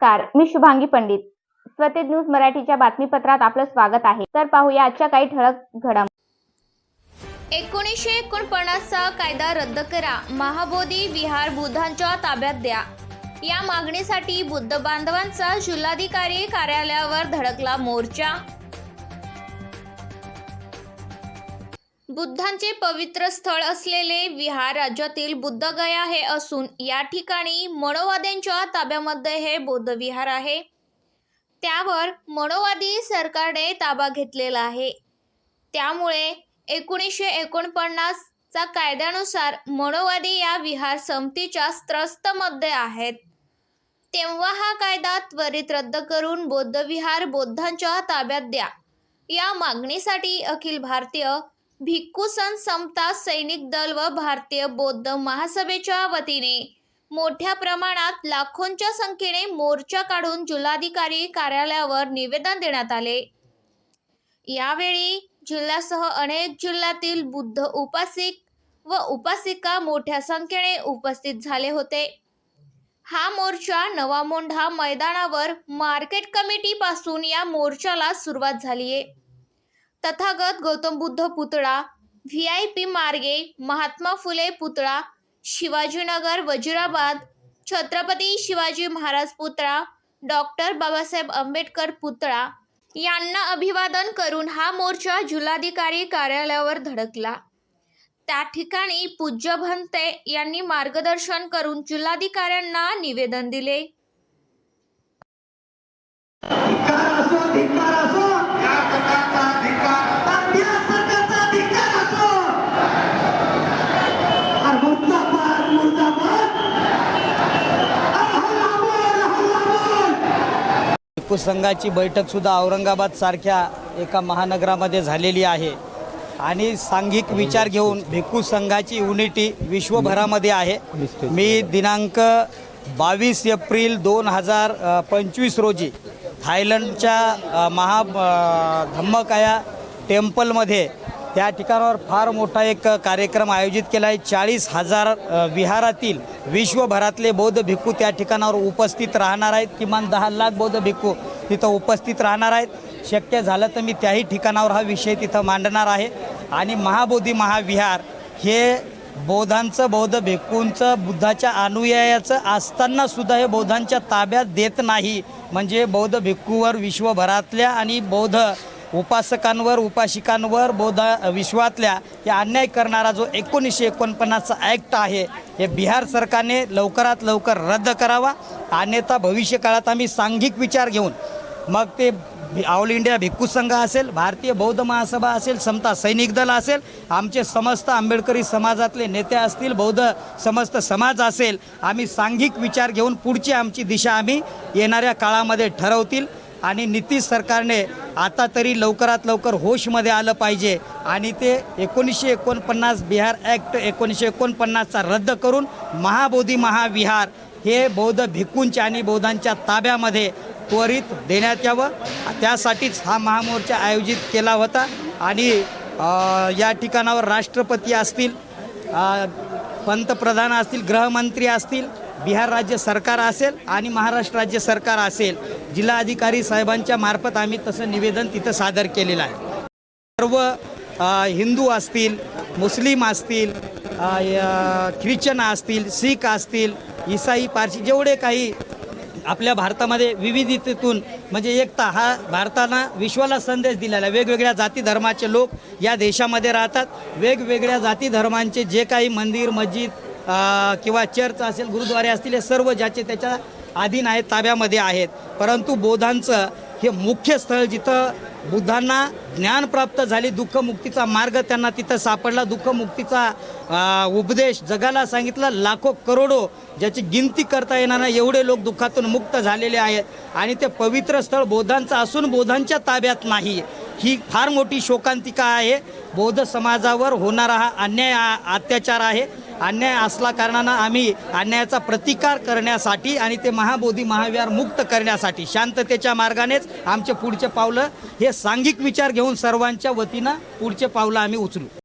नमस्कार मी शुभांगी पंडित. स्वतेज न्यूज मराठीच्या बातमीपत्रात आपलं स्वागत आहे. तर पाहूया आजच्या काही ठळक घडामोडी एकोणीसशे एकोणपन्नासचा कायदा रद्द करा. महाबोधी विहार बुद्धांच्या ताब्यात द्या. या मागणीसाठी बुद्ध बांधवांचा जिल्हाधिकारी कार्यालयावर धडकला मोर्चा. बुद्धांचे पवित्र स्थळ असलेले विहार राज्यातील बुद्धगया हे असून या ठिकाणी मनोवाद्यांच्या ताब्यामध्ये हे बौद्धविहार आहे. त्यावर मनोवादी सरकारने ताबा घेतलेला आहे. त्यामुळे एकोणीसशे एकोणपन्नासचा कायद्यानुसार मनोवादी या विहार समतीच्या त्रस्तमध्ये आहेत. तेव्हा हा कायदा त्वरित रद्द करून बौद्ध विहार बौद्धांच्या ताब्यात द्या. या मागणीसाठी अखिल भारतीय भिक्खू संत समता सैनिक दल व भारतीय बौद्ध महासभेच्या वतीने. मोठ्या प्रमाणात लाखोंच्या संख्येने मोर्चा काढून जिल्हाधिकारी कार्यालयावर निवेदन देण्यात आले. यावेळी जिल्ह्यासह अनेक जिल्ह्यातील बुद्ध उपासिक व उपासिका मोठ्या संख्येने उपस्थित झाले होते. हा मोर्चा नवा मोंढा मैदानावर मार्केट कमिटीपासून या मोर्चाला सुरुवात झाली आहे तथागत गौतम बुद्ध पुतळा व्ही आय पी मार्गे महात्मा फुले पुतळा शिवाजीनगर वजिराबाद छत्रपती शिवाजी महाराज पुतळा डॉक्टर बाबासाहेब आंबेडकर पुतळा यांना अभिवादन करून हा मोर्चा जिल्हाधिकारी कार्यालयावर धडकला. त्या ठिकाणी पूज्य भंते यांनी मार्गदर्शन करून जिल्हाधिकाऱ्यांना निवेदन दिले. बोल संघाची बैठकसुद्धा औरंगाबादसारख्या औरंगाबाद सारख्या एका महानगरामध्ये झालेली आहे. आणि सांघिक विचार घेऊन भिक्खू संघाची युनिटी विश्वभरामध्ये आहे. मी दिनांक बावीस एप्रिल दोन हजार पंचवीस रोजी थायलंडच्या महा धम्मकाया टेम्पलमध्ये त्या ठिकाणावर फार मोठा एक कार्यक्रम आयोजित केला आहे चाळीस हजार विहारातील विश्वभरातले बौद्ध भिक्खू त्या ठिकाणावर उपस्थित राहणार आहेत. किमान दहा लाख बौद्ध भिक्खू तिथं उपस्थित राहणार आहेत. शक्य झालं तर मी त्याही ठिकाणावर हा विषय तिथं मांडणार आहे. आणि महाबोधी महाविहार हे बौद्धांचं बौद्ध भिक्खूंचं बुद्धाच्या अनुयायाचं असतानासुद्धा हे बौद्धांच्या ताब्यात देत नाही. म्हणजे बौद्ध भिक्खूवर विश्वभरातल्या आणि बौद्ध उपासकांवर उपासिकांवर बौद्ध विश्वातल्या या अन्याय करणारा जो एकोणीसशे एकोणपन्नासचा ॲक्ट आहे हे बिहार सरकारने लवकरात लवकर रद्द करावा. अन्यथा भविष्य काळात आम्ही सांघिक विचार घेऊन मग ते ऑल इंडिया भिक्खू संघ असेल भारतीय बौद्ध महासभा असेल समता सैनिक दल असेल आमचे समस्त आंबेडकरी समाजातले नेते असतील बौद्ध समस्त समाज असेल आम्ही सांघिक विचार घेऊन पुढची आमची दिशा आम्ही येणाऱ्या काळामध्ये ठरवतील. आणि नितीश सरकारने आता तरी लवकरात लवकर होशमध्ये आलं पाहिजे. आणि ते एकोणीसशे एकोणपन्नास बिहार ॲक्ट एकोणीसशे एकोणपन्नासचा रद्द करून महाबोधी महाविहार हे बौद्ध भिक्खूंच्या आणि बौद्धांच्या ताब्यामध्ये त्वरित देण्यात यावं. त्यासाठीच हा महामोर्चा आयोजित केला होता. आणि या ठिकाणावर राष्ट्रपती असतील पंतप्रधान असतील गृहमंत्री असतील बिहार राज्य सरकार असेल आणि महाराष्ट्र राज्य सरकार असेल जिल्हाधिकारी साहेबांच्या मार्फत आम्ही तसं निवेदन तिथं सादर केलेलं आहे. सर्व हिंदू असतील मुस्लिम असतील ख्रिश्चन असतील शीख असतील इसाई पारशी जेवढे काही आपल्या भारतामध्ये विविधतेतून म्हणजे एकता हा भारतानं विश्वाला संदेश दिलेला आहे. वेगवेगळ्या जाती धर्माचे लोक या देशामध्ये राहतात. वेगवेगळ्या जाती धर्मांचे जे काही मंदिर मस्जिद किंवा चर्च असेल गुरुद्वारे असतील हे सर्व ज्याचे त्याच्या अधीन आहेत ताब्यामध्ये आहेत. परंतु बोधांचं हे मुख्य स्थळ जिथं बुद्धांना ज्ञान प्राप्त झाले दुःखमुक्तीचा मार्ग त्यांना तिथं सापडला. दुःखमुक्तीचा उपदेश जगाला सांगितला. लाखो करोडो ज्याची गिनती करता येणार नाही एवढे लोक दुःखातून मुक्त झालेले आहेत. आणि ते पवित्र स्थळ बोधांचं असून बोधांच्या ताब्यात नाही. ही फार मोठी शोकांतिका आहे. बौद्ध समाजावर होणारा हा अन्याय अत्याचार आहे. अन्याय असला कारणानं आम्ही अन्यायाचा प्रतिकार करण्यासाठी आणि ते महाबोधी महाविहार मुक्त करण्यासाठी शांततेच्या मार्गानेच आमचे पुढचे पावलं हे सांघिक विचार घेऊन सर्वांच्या वतीनं पुढचे पावलं आम्ही उचलू.